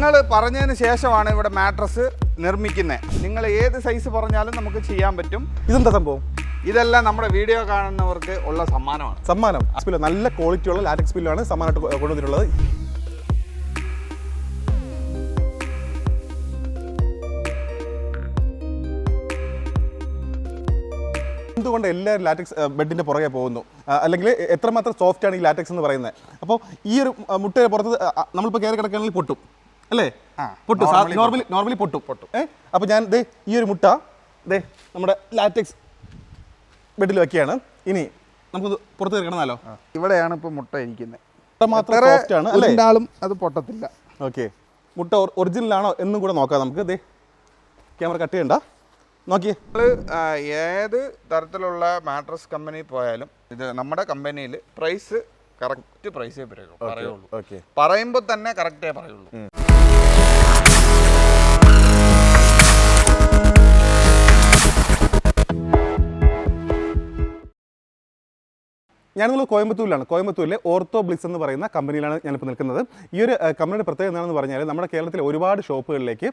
നിങ്ങൾ പറഞ്ഞതിന് ശേഷമാണ് ഇവിടെ മാട്രസ് നിർമ്മിക്കുന്നത് നിങ്ങൾ ഏത് സൈസ് പറഞ്ഞാലും നമുക്ക് ചെയ്യാൻ പറ്റും. ഇതെന്താ സംഭവം? ഇതെല്ലാം നമ്മുടെ വീഡിയോ കാണുന്നവർക്ക് ഉള്ള സമ്മാനമാണ്. സമ്മാനം. പില്ലോ നല്ല ക്വാളിറ്റി ഉള്ള ലാറ്റക്സ് പില്ലാണ് സമ്മാനമായിട്ട് കൊണ്ടുവന്നിട്ടുള്ളത്. എന്തുകൊണ്ട് എല്ലാവരും ലാറ്റക്സ് ബെഡിന്റെ പുറകെ പോകുന്നു? അല്ലെങ്കിൽ എത്രമാത്രം സോഫ്റ്റ് ആണ് ഈ ലാറ്റക്സ് എന്ന് പറയുന്നത്? അപ്പോൾ ഈ ഒരു മുട്ടയുടെ പുറത്ത് നമ്മളിപ്പോൾ കയറി കിടക്കുകയാണെങ്കിൽ പൊട്ടും. അല്ലേ? പൊട്ടു. നോർമലി നോർമലി പൊട്ടു. പൊട്ടു. ഏ? അപ്പോൾ ഞാൻ ദേ ഈ ഒരു മുട്ട ദേ നമ്മുടെ ലാറ്റക്സ് ബെഡിൽ വെക്കുകയാണ്. ഇനി നമുക്ക് പുറത്ത് കിടക്കണമല്ലോ ഇവിടെയാണ് ഇപ്പോൾ മുട്ട ഇരിക്കുന്നത്. മാത്രം സോഫ്റ്റ് ആണ് അല്ലേ? അത് പൊട്ടത്തില്ല. ഓക്കെ. മുട്ട ഒറിജിനൽ ആണോ എന്നും കൂടെ നോക്കാം നമുക്ക്. ദേ ക്യാമറ കട്ട് ചെയ്യണ്ട. നോക്കിയേ. നമ്മൾ ഏത് തരത്തിലുള്ള മാട്രസ് കമ്പനി പോയാലും ഇത് നമ്മുടെ കമ്പനിയിൽ പ്രൈസ് കറക്റ്റ് പ്രൈസേ പറയുള്ളൂ. പറയുമ്പോൾ തന്നെ കറക്റ്റേ പറയുള്ളൂ. ഞാനിപ്പോൾ കോയമ്പത്തൂരിലാണ്. കോയമ്പത്തൂരിലെ ഓർത്തോ ബ്ലിസ് എന്ന് പറയുന്ന കമ്പനിയിലാണ് ഞാനിപ്പോൾ നിൽക്കുന്നത്. ഈ ഒരു കമ്പനിയുടെ പ്രത്യേകത എന്താണെന്ന് പറഞ്ഞാൽ നമ്മുടെ കേരളത്തിലെ ഒരുപാട് ഷോപ്പുകളിലേക്ക്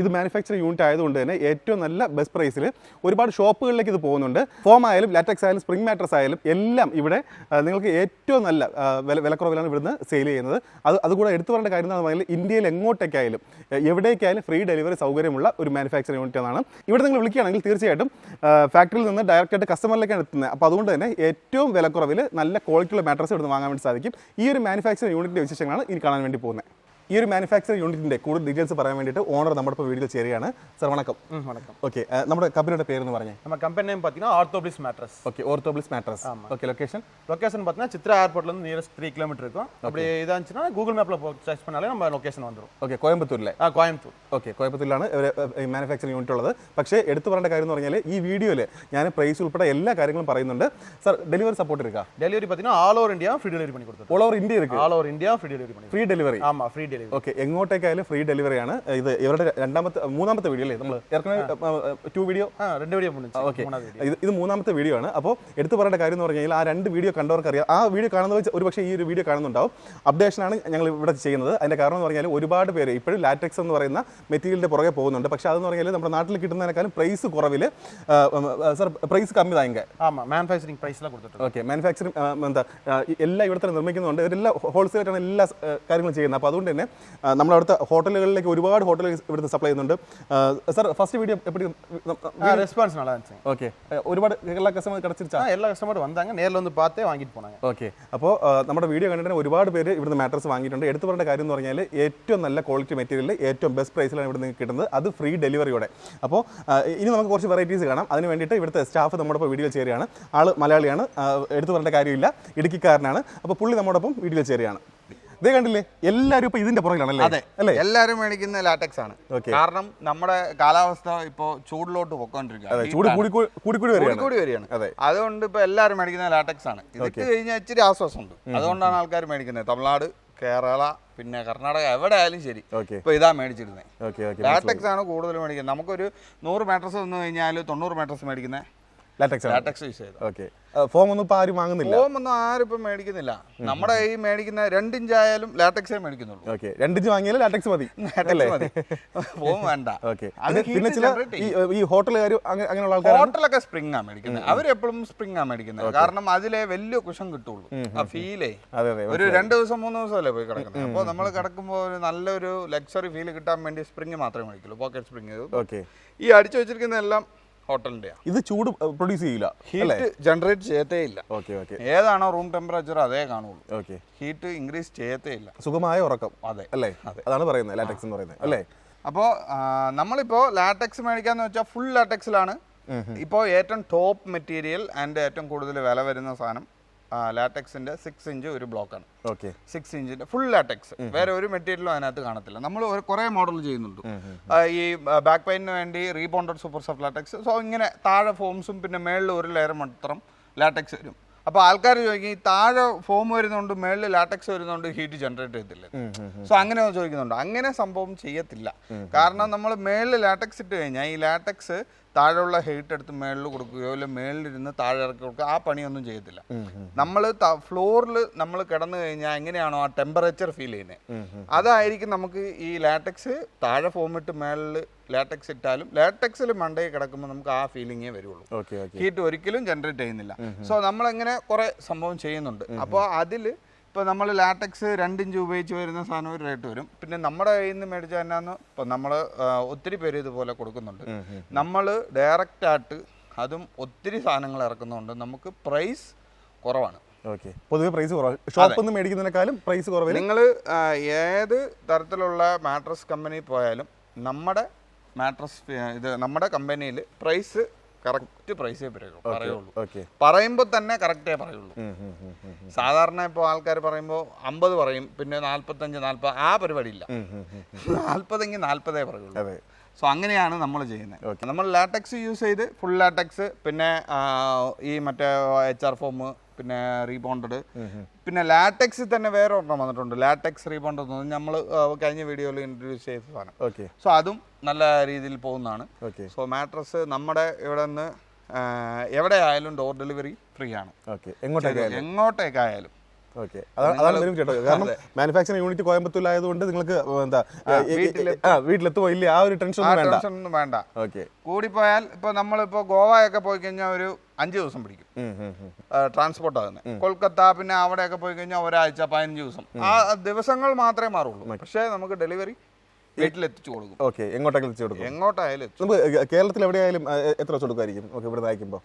ഇത് മാനുഫാക്ചറിംഗ് യൂണിറ്റ് ആയതുകൊണ്ട് തന്നെ ഏറ്റവും നല്ല ബെസ്റ്റ് പ്രൈസിൽ ഒരുപാട് ഷോപ്പുകളിലേക്ക് ഇത് പോകുന്നുണ്ട്. ഫോം ആയാലും ലാറ്റക്സ് ആയാലും സ്പ്രിംഗ് മാട്രസ് ആയാലും എല്ലാം ഇവിടെ നിങ്ങൾക്ക് ഏറ്റവും നല്ല വില വിലക്കുറവിലാണ് ഇവിടുന്ന് സെയിൽ ചെയ്യുന്നത്. അത് അതുകൂടെ എടുത്തു പറയേണ്ട കാര്യം എന്ന് പറഞ്ഞാൽ ഇന്ത്യയിൽ എങ്ങോട്ടേക്കായാലും എവിടേക്കായാലും ഫ്രീ ഡെലിവറി സൗകര്യമുള്ള ഒരു മാനുഫാക്ചറിംഗ് യൂണിറ്റ് എന്നാണ്. ഇവിടെ നിങ്ങൾ വിളിക്കുകയാണെങ്കിൽ തീർച്ചയായിട്ടും ഫാക്ടറിയിൽ നിന്ന് ഡയറക്റ്റായിട്ട് കസ്റ്റമറിലേക്കാണ് എത്തുന്നത്. അപ്പോൾ അതുകൊണ്ട് തന്നെ ഏറ്റവും വിലക്കുറവിൽ നല്ല ക്വാളിറ്റിയുള്ള മാട്രസ് ഇവിടുന്ന് വാങ്ങാൻ വേണ്ടി സാധിക്കും. ഈ ഒരു മാനുഫാക്ചറിംഗ് യൂണിറ്റിന്റെ വിശേഷങ്ങളാണ് ഇനി കാണാൻ വേണ്ടി പോകുന്നത്. ഈ ഒരു മാനുഫാക്ചർ യൂണിറ്റിന്റെ കൂടുതൽ ഡീറ്റെയിൽസ് പറയാൻ വേണ്ടിട്ട് ഓണർ നമ്മുടെ ഇപ്പോൾ വീട്ടിൽ ചേരുകയാണ്. സർ വണക്കം. വണക്കം. ഓക്കെ നമ്മുടെ കമ്പനിയുടെ പേര് എന്ന് പറഞ്ഞു. നമ്മുടെ company name Orthobliss mattress okay Orthobliss mattress okay location location പാത്തിനാ ചിത്ര എയർപോർട്ടിൽ നിന്ന് നിയറസ്റ്റ് ത്രീ കിലോമീറ്റർ ഇരിക്കും. അപ്പോൾ ഇതാണെന്ന് ഗൂഗിൾ മാപ്പിൽ സെർച്ച് പണാലേ നമ്മുടെ ലൊക്കേഷൻ വന്നിരും ഓക്കെ കോയമ്പത്തൂർ അല്ലേ ആ കോയമ്പത്തൂർ ഓക്കെ കോയമ്പത്തൂരിലാണ് ഇവർ മാനുഫാക്ചറിംഗ് യൂണിറ്റ് ഉള്ളത്. പക്ഷേ എടുത്തു പറയേണ്ട കാര്യം എന്ന് പറഞ്ഞാൽ ഈ വീഡിയോയിൽ ഞാൻ പ്രൈസ് ഉൾപ്പെടെ എല്ലാ കാര്യങ്ങളും പറയുന്നുണ്ട്. സർ ഡെലിവറി സപ്പോർട്ട് ഇരിക്കാ delivery പാത്തിനാ all over India free delivery പണി കൊടുത്തു ഓൾ ഓവർ ഇന്ത്യ ഇരിക്കും? All over India free delivery പണി ഫ്രീ ഡെലിവറി ആ ഫ്രീ ഓക്കെ എങ്ങോട്ടേക്കായാലും ഫ്രീ ഡെലിവറി ആണ്. ഇത് ഇവരുടെ രണ്ടാമത്തെ മൂന്നാമത്തെ വീഡിയോ അല്ലേ നമ്മൾ ടു വീഡിയോ രണ്ട് വീഡിയോ ഓക്കെ ഇത് മൂന്നാമത്തെ വീഡിയോ ആണ്. അപ്പോൾ എടുത്തു പറയേണ്ട കാര്യം എന്ന് പറഞ്ഞാൽ ആ രണ്ട് വീഡിയോ കണ്ടവർക്കറിയാം. ആ വീഡിയോ കാണുന്ന വെച്ചാൽ ഒരു പക്ഷേ ഈ ഒരു വീഡിയോ കാണുന്നുണ്ടാവും. അപ്ഡേഷനാണ് ഞങ്ങൾ ഇവിടെ ചെയ്യുന്നത്. അതിന്റെ കാരണം എന്ന് പറഞ്ഞാൽ ഒരുപാട് പേര് ഇപ്പോഴും ലാറ്റക്സ് എന്ന് പറയുന്ന മെറ്റീരിയലിന്റെ പുറകെ പോകുന്നുണ്ട്. പക്ഷേ അതെന്ന് പറഞ്ഞാൽ നമ്മുടെ നാട്ടിൽ കിട്ടുന്നതിനേക്കാളും പ്രൈസ് കുറവിൽ സർ പ്രൈസ് കമ്മി താങ്കൾ മാനുഫാക്ചറിംഗ് പ്രൈസിലാണ് കൊടുത്തിട്ടുണ്ട് ഓക്കെ മാനുഫാക്ചറിങ് എന്താ എല്ലാം ഇവിടെ തന്നെ നിർമ്മിക്കുന്നുണ്ട്. ഇവരെല്ലാം ഹോൾസെയിലായിട്ടാണ് എല്ലാ കാര്യങ്ങളും ചെയ്യുന്നത്. അപ്പോൾ അതുകൊണ്ട് തന്നെ ആ, നമ്മളവിടുത്തെ ഹോട്ടലുകളിലേക്ക് ഒരുപാട് ഹോട്ടലുകൾ ഇവിടുന്ന് സപ്ലൈ ചെയ്യുന്നുണ്ട് സർ ഫസ്റ്റ് വീഡിയോ എപ്പടി ஆ ரெஸ்பான்ஸ் நல்லா இருந்துச்சுங்க ഓക്കെ ഒരുപാട് എല്ലാ കസ്റ്റമർ കിടച്ചിരിച്ചാ ஆ எல்லா கஸ்டமரும் வந்தாங்க நேரில் வந்து பார்த்தே வாங்கிட்டு போனாங்க ഓക്കെ അപ്പോൾ നമ്മുടെ വീഡിയോ കണ്ടിട്ട് ഒരുപാട് പേര് ഇവിടുന്ന് മാട്രസ് വാങ്ങിയിട്ടുണ്ട് എടുത്തു പറയേണ്ട കാര്യം എന്ന് പറഞ്ഞാൽ ഏറ്റവും നല്ല ക്വാളിറ്റി മെറ്റീരിയൽ ഏറ്റവും ബെസ്റ്റ് പ്രൈസിലാണ് ഇവിടെ നിങ്ങൾക്ക് കിട്ടുന്നത് അത് ഫ്രീ ഡെലിവറിയോടെ അപ്പോൾ ഇനി നമുക്ക് കുറച്ച് വെറൈറ്റീസ് കാണാം അതിന് വേണ്ടിയിട്ട് ഇവിടുത്തെ സ്റ്റാഫ് നമ്മുടെ ഇപ്പോൾ വീഡിയോ ചേരുകയാണ് ആൾ മലയാളിയാണ് ആ, എടുത്തു പറയേണ്ട കാര്യമില്ല ഇടുക്കിക്കാരനാണ് അപ്പോൾ പുള്ളി നമ്മോടൊപ്പം വീഡിയോ ചേരുകയാണ് ഇതേ കണ്ടില്ലേ? എല്ലാവരും ഇപ്പൊ ഇതിന്റെ പുറകിലാണല്ലേ? അതെ. അല്ലേ? എല്ലാവരും മേടിക്കുന്ന ലാറ്റക്സ് ആണ്. കാരണം നമ്മുടെ കാലാവസ്ഥ ഇപ്പോ ചൂടിലോട്ട് പൊക്കോണ്ടിരിക്കുക ചൂട് വരികയാണ്. അതെ. അതുകൊണ്ട് ഇപ്പൊ എല്ലാവരും മേടിക്കുന്ന ലാറ്റക്സ് ആണ്. ഇതൊക്കെ കഴിഞ്ഞാൽ ഇച്ചിരി ആശ്വാസമുണ്ട്. അതുകൊണ്ടാണ് ആൾക്കാർ മേടിക്കുന്നത്. തമിഴ്നാട് കേരള പിന്നെ കർണാടക എവിടെ ആയാലും ശരി ഇപ്പൊ ഇതാ മേടിച്ചിരുന്നത് ലാറ്റക്സ് ആണ് കൂടുതൽ മേടിക്കുന്നത്. നമുക്കൊരു നൂറ് മാട്രസ് വന്നു കഴിഞ്ഞാൽ തൊണ്ണൂറ് മാട്രസ് മേടിക്കുന്നത് ലാറ്റക്സ് ആണ്. ലാറ്റക്സ് യൂസ് ചെയ്ത്. ഓക്കെ. ഫോം ഒന്നും ഇപ്പൊ ആരും വാങ്ങുന്നില്ല? ഫോം ഒന്നും ആരും ഇപ്പൊ മേടിക്കുന്നില്ല. നമ്മുടെ ഈ മേടിക്കുന്ന രണ്ടിഞ്ച് ആയാലും ലാറ്റക്സേ മേടിക്കുന്നുള്ളൂ. ഓക്കെ. രണ്ടിഞ്ച് വാങ്ങിയാലും ലാറ്റക്സ് മതി. ഫോം വേണ്ട. ഓക്കെ. പിന്നെ ചില ഈ ഹോട്ടലുകാർ അങ്ങനെയുള്ള ആൾക്കാർ ഹോട്ടലൊക്കെ സ്പ്രിംഗ് ആ മേടിക്കുന്നത് അവരെപ്പോഴും സ്പ്രിംഗ് ആ മേടിക്കുന്നത് കാരണം അതിലെ വലിയ കുഷൻ കിട്ടുള്ളൂ. ആ ഫീലേ ഒരു രണ്ട് ദിവസം മൂന്ന് ദിവസം അല്ലേ പോയി കിടക്കുന്നത് അപ്പോൾ നമ്മൾ കിടക്കുമ്പോൾ നല്ലൊരു ലക്സറി ഫീൽ കിട്ടാൻ വേണ്ടി സ്പ്രിംഗ് മാത്രമേ മേടിക്കുള്ളൂ. Pocket spring okay. ഈ അടിച്ചു വെച്ചിരിക്കുന്ന എല്ലാം ഹോട്ടലിന്റെയാണ് ഇത് ചൂട് പ്രൊഡ്യൂസ് ചെയ്യില്ല ഹീറ്റ് ജനറേറ്റ് ചെയ്യത്തേ ഇല്ല. Okay okay. ഏതാണോ റൂം ടെമ്പറേച്ചർ അതേ കാണുള്ളൂ. ഓക്കെ. ഹീറ്റ് ഇൻക്രീസ് ചെയ്യത്തേ ഇല്ല. സുഖമായ ഉറക്കം അതെ അല്ലേ? അതാണ് പറയുന്നത് ലാറ്റക്സ് എന്ന് പറയുന്നത് അല്ലേ? അപ്പോ നമ്മളിപ്പോ ലാറ്റക്സ് മേടിക്കാന്ന് വെച്ചാൽ ഫുൾ ലാറ്റക്സിലാണ്. ഇപ്പോൾ ഏറ്റവും ടോപ്പ് മെറ്റീരിയൽ ആൻഡ് ഏറ്റവും കൂടുതൽ വില വരുന്ന സാധനം ലാറ്റക്സിന്റെ സിക്സ് ഇഞ്ച് ഒരു ബ്ലോക്കാണ് ഓക്കെ. സിക്സ് ഇഞ്ചിന്റെ ഫുൾ ലാറ്റക്സ് വേറെ ഒരു മെറ്റീരിയലും അതിനകത്ത് കാണത്തില്ല. നമ്മൾ കുറെ മോഡൽ ചെയ്യുന്നുണ്ട്. ഈ ബാക്ക് പെയിന് വേണ്ടി rebonded super soft latex so ഇങ്ങനെ താഴെ ഫോംസും പിന്നെ മേളിൽ ഒരു ലെയർ മാത്രം ലാറ്റക്സ് വരും. അപ്പോൾ ആൾക്കാർ ചോദിക്കും ഈ താഴെ ഫോം വരുന്നതുകൊണ്ട് മേളിൽ ലാറ്റക്സ് വരുന്നതുകൊണ്ട് ഹീറ്റ് ജനറേറ്റ് ചെയ്യത്തില്ല? സോ അങ്ങനെ ചോദിക്കുന്നുണ്ട്. അങ്ങനെ സംഭവം ചെയ്യത്തില്ല. കാരണം നമ്മൾ മേളിൽ ലാറ്റക്സ് ഇട്ട് കഴിഞ്ഞാൽ ഈ ലാറ്റക്സ് താഴെയുള്ള ഹെയ്റ്റ് എടുത്ത് മേളിൽ കൊടുക്കുകയോ അല്ലെങ്കിൽ മേളിലിരുന്ന് താഴെ ഇറക്കി കൊടുക്കുക ആ പണിയൊന്നും ചെയ്യത്തില്ല. നമ്മൾ ഫ്ലോറിൽ നമ്മൾ കിടന്നു കഴിഞ്ഞാൽ എങ്ങനെയാണോ ആ ടെമ്പറേച്ചർ ഫീൽ ചെയ്യുന്നത് അതായിരിക്കും നമുക്ക് ഈ ലാറ്റക്സ് താഴെ ഫോമിട്ട് മേളിൽ ലാറ്റക്സ് ഇട്ടാലും ലാറ്റക്സിൽ മണ്ടയിൽ കിടക്കുമ്പോൾ നമുക്ക് ആ ഫീലിങ്ങേ വരുള്ളൂ. ഹീറ്റ് ഒരിക്കലും ജനറേറ്റ് ചെയ്യുന്നില്ല. സോ നമ്മളിങ്ങനെ കുറെ സംഭവം ചെയ്യുന്നുണ്ട്. അപ്പോൾ അതിൽ ഇപ്പോൾ നമ്മൾ ലാറ്റക്സ് രണ്ട് ഇഞ്ച് ഉപയോഗിച്ച് വരുന്ന സാധനം ഒരു റേറ്റ് വരും. പിന്നെ നമ്മുടെ കയ്യിൽ നിന്ന് മേടിച്ച എന്നാന്ന് ഇപ്പോൾ നമ്മൾ ഒത്തിരി പേര് ഇതുപോലെ കൊടുക്കുന്നുണ്ട്. നമ്മൾ ഡയറക്റ്റ് ആയിട്ട് അതും ഒത്തിരി സാധനങ്ങൾ ഇറക്കുന്നതുകൊണ്ട് നമുക്ക് പ്രൈസ് കുറവാണ്. ഓക്കെ പൊതുവെ പ്രൈസ് കുറവ്. ഷോപ്പിൽ നിന്ന് മേടിക്കുന്നതിനേക്കാളും പ്രൈസ് കുറവ് നിങ്ങൾ ഏത് തരത്തിലുള്ള മാട്രസ് കമ്പനി പോയാലും നമ്മുടെ മാട്രസ് ഇത് നമ്മുടെ കമ്പനിയിൽ പ്രൈസ് കറക്റ്റ് പ്രൈസേ പറയുള്ളൂ. പറയുമ്പോൾ തന്നെ കറക്റ്റേ പറയുള്ളൂ. സാധാരണ ഇപ്പോൾ ആൾക്കാർ പറയുമ്പോൾ അമ്പത് പറയും പിന്നെ നാൽപ്പത്തഞ്ച് നാൽപ്പത് ആ പരിപാടിയില്ല. നാൽപ്പതെങ്കിൽ നാൽപ്പതേ പറയുള്ളൂ. സോ അങ്ങനെയാണ് നമ്മൾ ചെയ്യുന്നത്. ഓക്കെ നമ്മൾ ലാറ്റക്സ് യൂസ് ചെയ്ത് ഫുൾ ലാറ്റക്സ് പിന്നെ ഈ മറ്റേ എച്ച് ആർ ഫോം പിന്നെ റീബോണ്ടഡ് പിന്നെ ലാറ്റക്സ് തന്നെ വേറെ ഒരെണ്ണം വന്നിട്ടുണ്ട്. ലാറ്റക്സ് റീബോണ്ടഡ് നമ്മൾ കഴിഞ്ഞ വീഡിയോയിൽ ഇൻട്രൊഡ്യൂസ് ചെയ്ത സാധനം. ഓക്കെ സോ അതും നല്ല രീതിയിൽ പോകുന്നതാണ്. ഓക്കെ സോ മാട്രസ് നമ്മുടെ ഇവിടെ നിന്ന് എവിടെ ആയാലും ഡോർ ഡെലിവറി ഫ്രീ ആണ്. ഓക്കെ എങ്ങോട്ടേക്കായാലും? എങ്ങോട്ടേക്കായാലും. ഓക്കെ. അതാണ് വരും കാരണം മാനുഫാക്ചറിംഗ് യൂണിറ്റ് കോയമ്പത്തൂരിലായതുകൊണ്ട് നിങ്ങൾക്ക് എന്താ വീട്ടിലെത്തുമോ ഇല്ല ആ ഒരു ടെൻഷൻ വേണ്ട. ഒന്നും വേണ്ട. ഓക്കെ. കൂടിപ്പോയാൽ ഇപ്പൊ നമ്മളിപ്പോ ഗോവയൊക്കെ പോയി കഴിഞ്ഞാൽ ഒരു അഞ്ച് ദിവസം പിടിക്കും. ട്രാൻസ്പോർട്ട് ആകുന്നത് കൊൽക്കത്ത പിന്നെ അവിടെയൊക്കെ പോയി കഴിഞ്ഞാൽ ഒരാഴ്ച പതിനഞ്ച് ദിവസം. ആ ദിവസങ്ങൾ മാത്രമേ മാറുള്ളൂ. പക്ഷേ നമുക്ക് ഡെലിവറി വീട്ടിലെത്തിച്ചു കൊടുക്കും. ഓക്കെ. എങ്ങോട്ടെങ്കിലും എത്തിച്ചു കൊടുക്കും? എങ്ങോട്ടായാലും. കേരളത്തിൽ എവിടെയായാലും എത്ര വെച്ച് കൊടുക്കുമായിരിക്കും? ഓക്കെ ഇവിടെ അയക്കുമ്പോൾ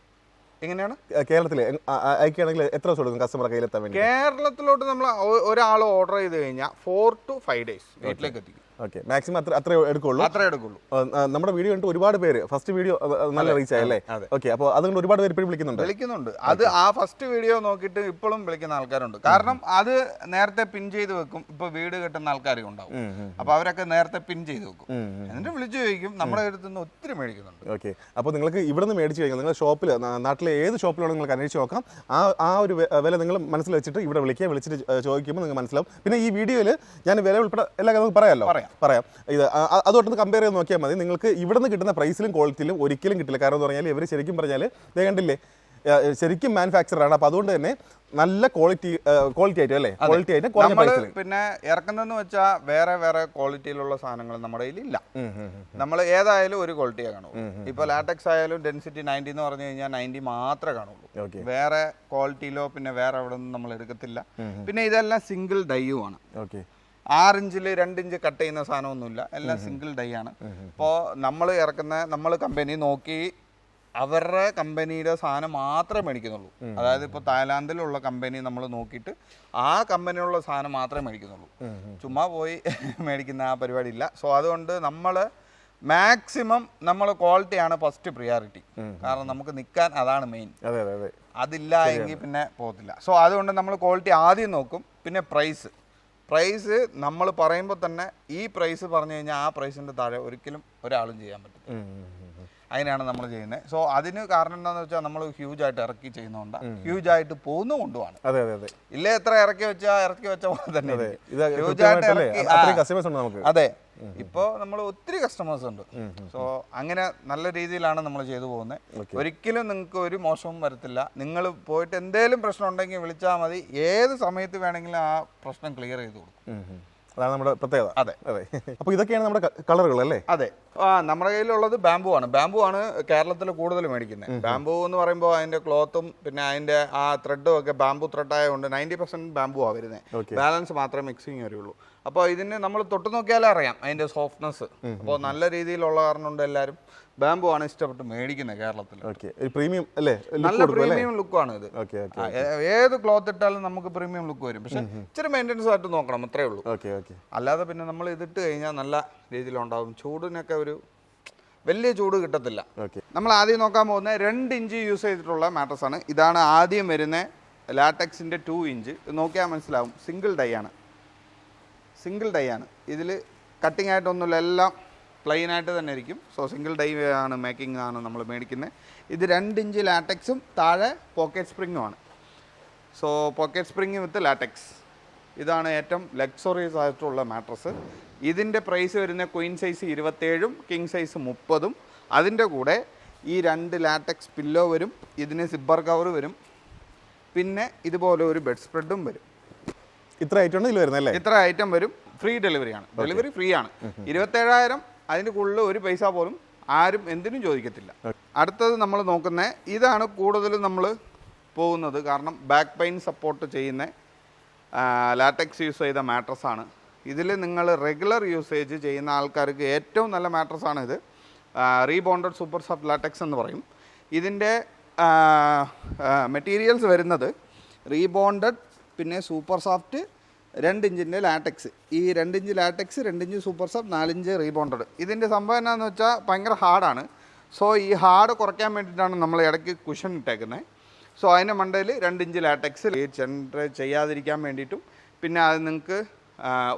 എങ്ങനെയാണ്? കേരളത്തിൽ അയക്കുകയാണെങ്കിൽ എത്ര ദിവസം എടുക്കും കസ്റ്റമർ കയ്യിലെത്താൻ വേണ്ടി കേരളത്തിലോട്ട് നമ്മൾ ഒരാൾ ഓർഡർ ചെയ്ത് കഴിഞ്ഞാൽ ഫോർ ടു ഫൈവ് ഡേയ്സ് വീട്ടിലേക്ക് എത്തിക്കും. ഓക്കെ മാക്സിമം അത്ര അത്രേ എടുക്കുള്ളൂ. അത്രേ എടുക്കുള്ളൂ. നമ്മുടെ വീഡിയോ കണ്ടിട്ട് ഒരുപാട് പേര് ഫസ്റ്റ് വീഡിയോ നല്ല റീച്ച് ആയല്ലേ ഓക്കെ അപ്പോൾ അതുകൊണ്ട് ഒരുപാട് പേര് ഇപ്പോഴും വിളിക്കുന്നുണ്ട്. വിളിക്കുന്നുണ്ട്. അത് ആ ഫസ്റ്റ് വീഡിയോ നോക്കിയിട്ട് ഇപ്പോഴും വിളിക്കുന്ന ആൾക്കാരുണ്ട്. കാരണം അത് നേരത്തെ പിൻ ചെയ്ത് വെക്കും. ഇപ്പൊ വീട് കെട്ടുന്ന ആൾക്കാരും ഉണ്ടാവും അപ്പൊ അവരൊക്കെ നേരത്തെ പിൻ ചെയ്ത് വെക്കും. എന്നിട്ട് വിളിച്ചു ചോദിക്കും. നമ്മുടെ അടുത്ത് നിന്ന് ഒത്തിരി മേടിക്കുന്നുണ്ട്. ഓക്കെ അപ്പോൾ നിങ്ങൾക്ക് ഇവിടെ നിന്ന് മേടിച്ച് കഴിഞ്ഞാൽ നിങ്ങൾ ഷോപ്പിൽ നാട്ടിലെ ഏത് ഷോപ്പിലാണോ നിങ്ങൾക്ക് അന്വേഷിച്ച് നോക്കാം. ആ ആ ഒരു വില നിങ്ങൾ മനസ്സിൽ വെച്ചിട്ട് ഇവിടെ വിളിക്കുക വിളിച്ചിട്ട് ചോദിക്കുമ്പോൾ നിങ്ങൾക്ക് മനസ്സിലാവും. പിന്നെ ഈ വീഡിയോയിൽ ഞാൻ വില ഉൾപ്പെടെ എല്ലാ നമുക്ക് പറയാമല്ലോ. പറയാം. പറയാം. ഇത് അതുമായിട്ടൊന്ന് കമ്പയർ ചെയ്ത് നോക്കിയാൽ മതി. നിങ്ങൾക്ക് ഇവിടെ നിന്ന് കിട്ടുന്ന പ്രൈസിലും ക്വാളിറ്റിയിലും ഒരിക്കലും കിട്ടില്ല. കാരണം എന്ന് പറഞ്ഞാൽ ഇവർ ശരിക്കും പറഞ്ഞാൽ ഇത് കണ്ടില്ലേ ശരിക്കും മാനുഫാക്ചറാണ് അപ്പോൾ അതുകൊണ്ട് തന്നെ നല്ല ക്വാളിറ്റി ക്വാളിറ്റി ആയിട്ട് അല്ലേ? ക്വാളിറ്റി ആയിട്ട് കുറഞ്ഞ പിന്നെ ഇറക്കുന്നതെന്ന് വെച്ചാൽ വേറെ വേറെ ക്വാളിറ്റിയിലുള്ള സാധനങ്ങൾ നമ്മുടെ കയ്യിൽ ഇല്ല നമ്മൾ ഏതായാലും ഒരു ക്വാളിറ്റിയെ കാണുള്ളൂ. ഇപ്പൊ ലാറ്റക്സ് ആയാലും ഡെൻസിറ്റി നയന്റി എന്ന് പറഞ്ഞു കഴിഞ്ഞാൽ നയന്റി മാത്രമേ കാണുള്ളൂ. വേറെ ക്വാളിറ്റിയിലോ പിന്നെ വേറെ എവിടെ നിന്നും നമ്മൾ എടുക്കത്തില്ല പിന്നെ ഇതെല്ലാം സിംഗിൾ ഡൈയും ആണ്. ഓക്കെ. ആറ് ഇഞ്ചിൽ രണ്ട് ഇഞ്ച് കട്ട് ചെയ്യുന്ന സാധനമൊന്നുമില്ല. എല്ലാം സിംഗിൾ ഡൈ ആണ്. അപ്പോൾ നമ്മൾ ഇറക്കുന്ന നമ്മൾ കമ്പനി നോക്കി അവരുടെ കമ്പനിയുടെ സാധനം മാത്രമേ മേടിക്കുന്നുള്ളൂ. അതായത് ഇപ്പോൾ തായ്ലാന്റിലുള്ള കമ്പനി നമ്മൾ നോക്കിയിട്ട് ആ കമ്പനിയുള്ള സാധനം മാത്രമേ മേടിക്കുന്നുള്ളൂ. ചുമ്മാ പോയി മേടിക്കുന്ന ആ പരിപാടി ഇല്ല സോ അതുകൊണ്ട് നമ്മൾ മാക്സിമം നമ്മൾ ക്വാളിറ്റിയാണ് ഫസ്റ്റ് പ്രിയോറിറ്റി കാരണം നമുക്ക് നിൽക്കാൻ അതാണ് മെയിൻ അതെ അതെ അതെ. അതില്ല എങ്കിൽ പിന്നെ പോകത്തില്ല. സോ അതുകൊണ്ട് നമ്മൾ ക്വാളിറ്റി ആദ്യം നോക്കും. പിന്നെ പ്രൈസ് പ്രൈസ് നമ്മൾ പറയുമ്പോൾ തന്നെ ഈ പ്രൈസ് പറഞ്ഞു കഴിഞ്ഞാൽ ആ പ്രൈസിന്റെ താഴെ ഒരിക്കലും ഒരാളും ചെയ്യാൻ പറ്റും. അതിനാണ് നമ്മൾ ചെയ്യുന്നത്. സോ അതിന് കാരണം എന്താണെന്ന് വെച്ചാൽ നമ്മൾ ഹ്യൂജ് ആയിട്ട് ഇറക്കി ചെയ്യുന്നതുകൊണ്ട് ഹ്യൂജ് ആയിട്ട് പോകുന്ന കൊണ്ടുമാണ്. അതെ അതെ അതെ. ഇല്ലേ? എത്ര ഇറക്കി വെച്ചാൽ ഇറക്കി വെച്ച പോലെ തന്നെ ഇരിക്കും. ആയിട്ട് ഇറക്കി- അതെ. ഇപ്പോൾ നമ്മൾ ഒത്തിരി കസ്റ്റമേഴ്സ് ഉണ്ട്. സോ അങ്ങനെ നല്ല രീതിയിലാണ് നമ്മൾ ചെയ്തു പോകുന്നത്. ഒരിക്കലും നിങ്ങൾക്ക് ഒരു മോശവും വരത്തില്ല. നിങ്ങൾ പോയിട്ട് എന്തെങ്കിലും പ്രശ്നം ഉണ്ടെങ്കിൽ വിളിച്ചാൽ മതി. ഏത് സമയത്ത് വേണമെങ്കിലും ആ പ്രശ്നം ക്ലിയർ ചെയ്ത് കൊടുക്കും. അതാണ് നമ്മുടെ പ്രത്യേകത. അതെ. അതെ. അപ്പോൾ ഇതൊക്കെയാണ് നമ്മുടെ കളറുകൾ അല്ലേ? അതെ. ആ നമ്മുടെ കയ്യിലുള്ളത് ബാംബു ആണ്. ബാംബു ആണ് കേരളത്തിൽ കൂടുതൽ മേടിക്കുന്നത്. ബാംബു എന്ന് പറയുമ്പോൾ അതിന്റെ ക്ലോത്തും പിന്നെ അതിന്റെ ആ ത്രെഡും ഒക്കെ ബാംബു ത്രെഡ് ആയതുകൊണ്ട് നയന്റി പെർസെന്റ് ബാംബു ആ വരുന്നത് ബാലൻസ് മാത്രമേ മിക്സിങ് വരുള്ളൂ. അപ്പോൾ ഇതിന് നമ്മൾ തൊട്ട് നോക്കിയാലേ അറിയാം അതിന്റെ സോഫ്റ്റ്നെസ് അപ്പോൾ നല്ല രീതിയിലുള്ള കാരണം കൊണ്ട് എല്ലാവരും ബാംബു ആണ് ഇഷ്ടപ്പെട്ട് മേടിക്കുന്നത് കേരളത്തിൽ. പ്രീമിയം അല്ലേ? നല്ല പ്രീമിയം ലുക്കാണ് ഇത്. ഏത് ക്ലോത്ത് ഇട്ടാലും നമുക്ക് പ്രീമിയം ലുക്ക് വരും. പക്ഷെ ഇച്ചിരി മെയിന്റെനൻസ് ആയിട്ട് നോക്കണം അത്രേ ഉള്ളൂ. അല്ലാതെ പിന്നെ നമ്മൾ ഇതിട്ട് കഴിഞ്ഞാൽ നല്ല രീതിയിലുണ്ടാവും. ചൂടിനൊക്കെ ഒരു വലിയ ചൂട് കിട്ടത്തില്ല. നമ്മൾ ആദ്യം നോക്കാൻ പോകുന്നത് രണ്ട് ഇഞ്ച് യൂസ് ചെയ്തിട്ടുള്ള മാട്രസ് ആണ്. ഇതാണ് ആദ്യം വരുന്ന ലാറ്റക്സിന്റെ ടു ഇഞ്ച് നോക്കിയാൽ മനസ്സിലാവും. സിംഗിൾ ഡൈ ആണ്. സിംഗിൾ ഡൈ ആണ്. ഇതിൽ കട്ടിംഗ് ആയിട്ടൊന്നുമില്ല എല്ലാം പ്ലെയിൻ ആയിട്ട് തന്നെ ഇരിക്കും. സോ സിംഗിൾ ഡൈ ആണ് മേക്കിംഗ് ആണ് നമ്മൾ മേടിക്കുന്നത് ഇത് രണ്ട് ഇഞ്ച് ലാറ്റക്സും താഴെ പോക്കറ്റ് സ്പ്രിങ്ങും ആണ്. So pocket spring with latex ഇതാണ് ഏറ്റവും ലക്സറിയസ് ആയിട്ടുള്ള മാട്രസ് ഇതിന്റെ പ്രൈസ് വരുന്ന ക്വീൻ സൈസ് ഇരുപത്തേഴും കിങ് സൈസ് മുപ്പതും. അതിന്റെ കൂടെ ഈ രണ്ട് ലാറ്റക്സ് പില്ലോ വരും ഇതിന് സിബ്ബർ കവർ വരും. പിന്നെ ഇതുപോലെ ഒരു ബെഡ് സ്പ്രെഡും വരും. ഇത്ര ഐറ്റം ഇതിൽ വരുന്നത് അല്ലേ? ഇത്ര ഐറ്റം വരും. ഫ്രീ ഡെലിവറിയാണ് ഡെലിവറി ഫ്രീ ആണ്. ഇരുപത്തേഴായിരം അതിന്റെ കൂടുതൽ ഒരു പൈസ പോലും ആരും എന്തിനും ചോദിക്കത്തില്ല. അടുത്തത് നമ്മൾ നോക്കുന്നത് ഇതാണ് കൂടുതലും നമ്മൾ പോകുന്നത്. കാരണം ബാക്ക് പെയിൻ സപ്പോർട്ട് ചെയ്യുന്ന ലാറ്റക്സ് യൂസ് ചെയ്ത മാട്രസാണ് ഇതിൽ നിങ്ങൾ റെഗുലർ യൂസേജ് ചെയ്യുന്ന ആൾക്കാർക്ക് ഏറ്റവും നല്ല മാട്രസാണ് ഇത്. റീബോണ്ടഡ് സൂപ്പർ സോഫ്റ്റ് ലാറ്റക്സ് എന്ന് പറയും. ഇതിന്റെ മെറ്റീരിയൽസ് വരുന്നത് റീബോണ്ടഡ് പിന്നെ സൂപ്പർ സോഫ്റ്റ് രണ്ട് ഇഞ്ചിന്റെ ലാറ്റക്സ്. ഈ രണ്ട് ഇഞ്ച് ലാറ്റക്സ് രണ്ട് ഇഞ്ച് സൂപ്പർ സോഫ്റ്റ് നാലിഞ്ച് റീബോണ്ടഡ്. ഇതിന്റെ സംഭവം എന്നാന്ന് വെച്ചാൽ ഭയങ്കര ഹാർഡാണ്. സോ ഈ ഹാർഡ് കുറയ്ക്കാൻ വേണ്ടിയിട്ടാണ് നമ്മൾ ഇടയ്ക്ക് കുഷൻ ഇട്ടേക്കുന്നത് സോ അതിന്റെ മണ്ടയിൽ രണ്ട് ഇഞ്ച് ലാറ്റക്സ് ചെൻഡർ ചെയ്യാതിരിക്കാൻ വേണ്ടിയിട്ടും പിന്നെ അത് നിങ്ങൾക്ക്